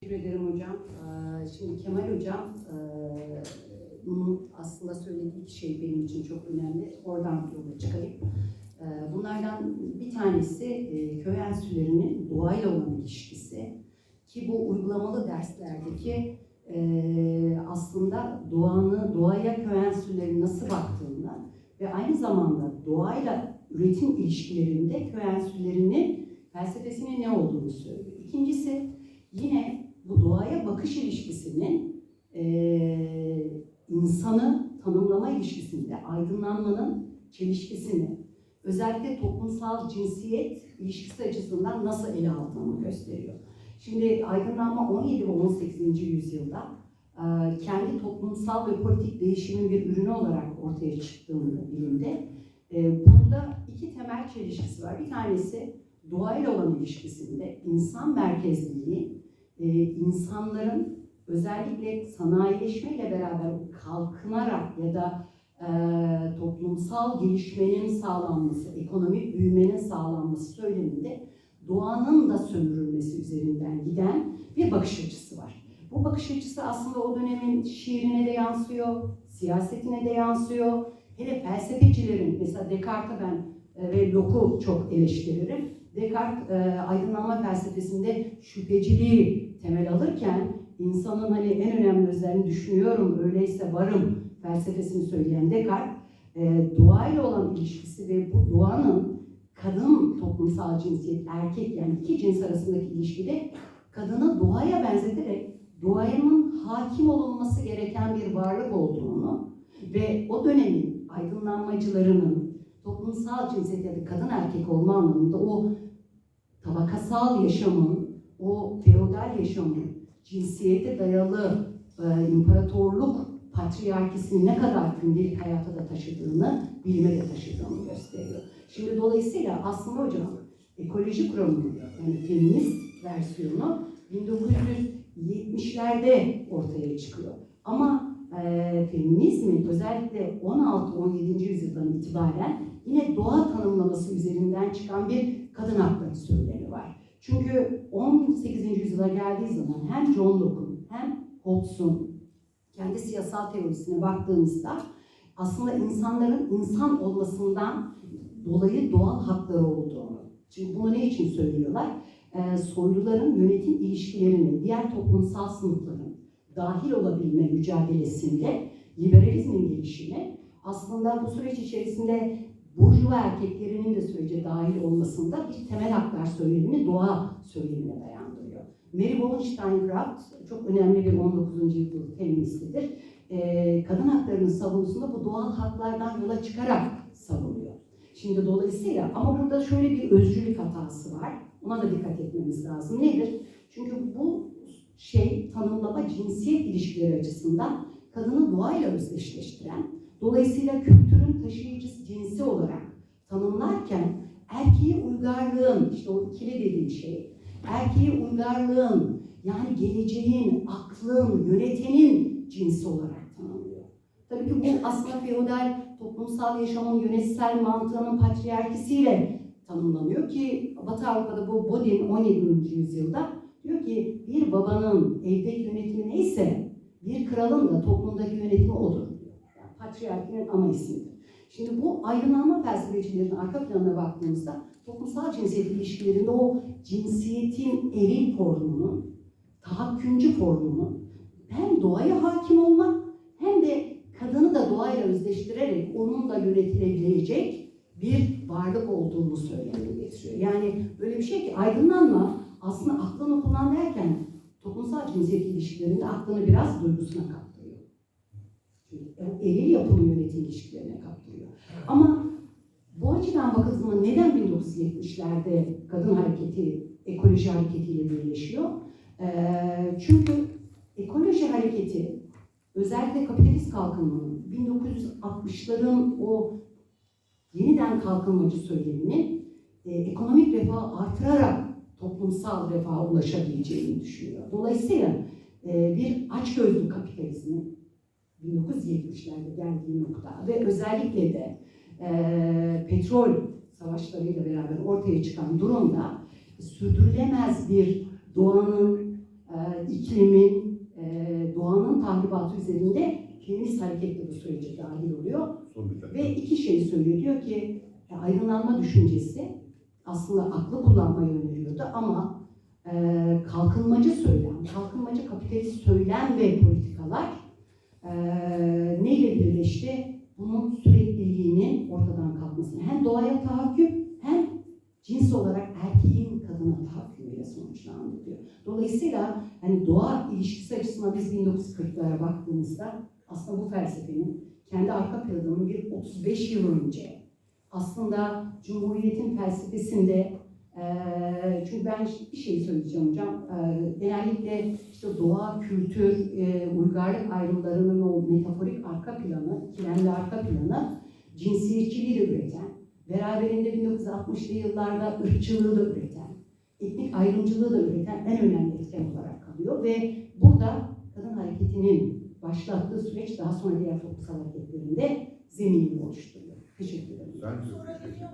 Teşekkür ederim hocam. Ee, Şimdi Kemal hocam bunun aslında söylediği iki şey benim için çok önemli. Oradan yola çıkayım. Ee, Bunlardan bir tanesi e, köy enstitülerinin doğayla olan ilişkisi. Ki bu uygulamalı derslerdeki e, aslında doğanı, doğaya köy enstitüleri nasıl baktığını ve aynı zamanda doğayla üretim ilişkilerinde köy enstitülerinin felsefesinin ne olduğunu söylüyor. İkincisi yine bu doğaya bakış ilişkisinin eee, insanı tanımlama ilişkisinde aydınlanmanın çelişkisini özellikle toplumsal cinsiyet ilişkisi açısından nasıl ele aldığını gösteriyor. Şimdi aydınlanma 17 ve 18. yüzyılda eee, kendi toplumsal ve politik değişimin bir ürünü olarak ortaya çıktığını bilimde. Burada iki temel çelişkisi var. Bir tanesi doğayla olan ilişkisinde insan merkezliliği, e, insanların özellikle sanayileşmeyle beraber kalkınarak ya da e, toplumsal gelişmenin sağlanması, ekonomik büyümenin sağlanması söyleminde doğanın da sömürülmesi üzerinden giden bir bakış açısı var. Bu bakış açısı aslında o dönemin şiirine de yansıyor, siyasetine de yansıyor. Hele felsefecilerin, mesela Descartes'ı ben e, ve Locke'u çok eleştiririm. Descartes e, aydınlanma felsefesinde şüpheciliği temel alırken insanın hani en önemli özelliğini düşünüyorum, öyleyse varım felsefesini söyleyen Descartes e, doğayla olan ilişkisi ve bu doğanın kadın toplumsal cinsiyet, erkek yani iki cins arasındaki ilişkide kadını doğaya benzeterek doğanın hakim olunması gereken bir varlık olduğunu ve o dönemin aydınlanmacılarının toplumsal cinsiyet ya da kadın erkek olma anlamında o tabakasal yaşamın, o feodal yaşamın cinsiyete dayalı e, imparatorluk patriarkisini ne kadar gündelik hayata da taşıdığını, bilime de taşıdığını gösteriyor. Şimdi dolayısıyla aslında hocam ekoloji kuramının yani feminist versiyonu 1970'lerde ortaya çıkıyor. Ama e, feminizmin özellikle 16-17. yüzyıldan itibaren yine doğa tanımlaması üzerinden çıkan bir kadın hakları söylemi. Çünkü 18. yüzyıla geldiği zaman hem John Locke'un hem Hobbes'un kendi siyasal teorisine baktığımızda aslında insanların insan olmasından dolayı doğal hakları olduğunu. Şimdi bunu ne için söylüyorlar? Ee, soyluların yönetim ilişkilerini diğer toplumsal sınıfların dahil olabilme mücadelesinde liberalizmin gelişimi aslında bu süreç içerisinde burjuva erkeklerinin de sürece dahil olmasında bir temel haklar söylemini doğa söylemine dayandırıyor. Mary Wollstonecraft çok önemli bir 19. yüzyıl feministidir. Ee, kadın haklarının savunusunda bu doğal haklardan yola çıkarak savunuyor. Şimdi dolayısıyla ama burada şöyle bir özcülük hatası var. Ona da dikkat etmemiz lazım. Nedir? Çünkü bu şey tanımlama cinsiyet ilişkileri açısından kadını doğayla özdeşleştiren, dolayısıyla kültürün taşıyıcısı cinsi olarak tanımlarken erkeği uygarlığın, işte o ikili dediğim şey, erkeği uygarlığın, yani geleceğin, aklın, yönetenin cinsi olarak tanımlıyor. Tabii ki bu aslında feodal toplumsal yaşamın yönetsel mantığının patriarkisiyle tanımlanıyor ki Batı Avrupa'da bu Bodin 17. yüzyılda diyor ki bir babanın evdeki yönetimi neyse bir kralın da toplumdaki yönetimi odur patriarkinin ana ismidir. Şimdi bu aydınlanma felsefecilerinin arka planına baktığımızda toplumsal cinsiyet ilişkilerinde o cinsiyetin eril formunun, tahakkümcü formunun hem doğaya hakim olmak hem de kadını da doğayla özdeştirerek onunla yönetilebilecek bir varlık olduğunu söylemeye getiriyor. Yani böyle bir şey ki aydınlanma aslında aklını kullan derken toplumsal cinsiyet ilişkilerinde aklını biraz duygusuna kaptırıyor. Eril yapılı yönetim ilişkilerine kaptırıyor. Ama bu açıdan bakıldığında neden 1970'lerde kadın hareketi ekoloji hareketiyle birleşiyor? Ee, çünkü ekoloji hareketi özellikle kapitalist kalkınmanın 1960'ların o yeniden kalkınmacı söylemini e, ekonomik refahı artırarak toplumsal refaha ulaşabileceğini düşünüyor. Dolayısıyla e, bir açgözlü kapitalizmin 1970'lerde geldiği nokta ve özellikle de e, petrol savaşlarıyla beraber ortaya çıkan durumda sürdürülemez bir doğanın e, iklimin, e, doğanın tahribatı üzerinde feminist hareket de bu sürece dahil oluyor. Ve iki şey söylüyor. Diyor ki e, aydınlanma düşüncesi aslında aklı kullanmayı öneriyordu ama e, kalkınmacı söylem, kalkınmacı kapitalist söylem ve politikalar e, neyle birleşti? Bunun sürekliliğinin ortadan kalkmasını hem doğaya tahakküm hem cins olarak erkeğin kadına tahakkümüyle sonuçlandı diyor. Dolayısıyla hani doğa ilişkisi açısından biz 1940'lara baktığımızda aslında bu felsefenin kendi arka planının bir 35 yıl önce aslında Cumhuriyet'in felsefesinde eee çünkü ben bir şey söyleyeceğim hocam. Eee, genellikle işte doğa, kültür, eee, uygarlık ayrımlarının o metaforik arka planı, ikilemli arka planı cinsiyetçiliği de üreten, beraberinde 1960'lı yıllarda ırkçılığı da üreten, etnik ayrımcılığı da üreten en önemli etken olarak kalıyor ve burada kadın hareketinin başlattığı süreç daha sonra diğer toplumsal hareketlerinde zeminini oluşturuyor. Teşekkür ederim. Ben çok teşekkür ederim.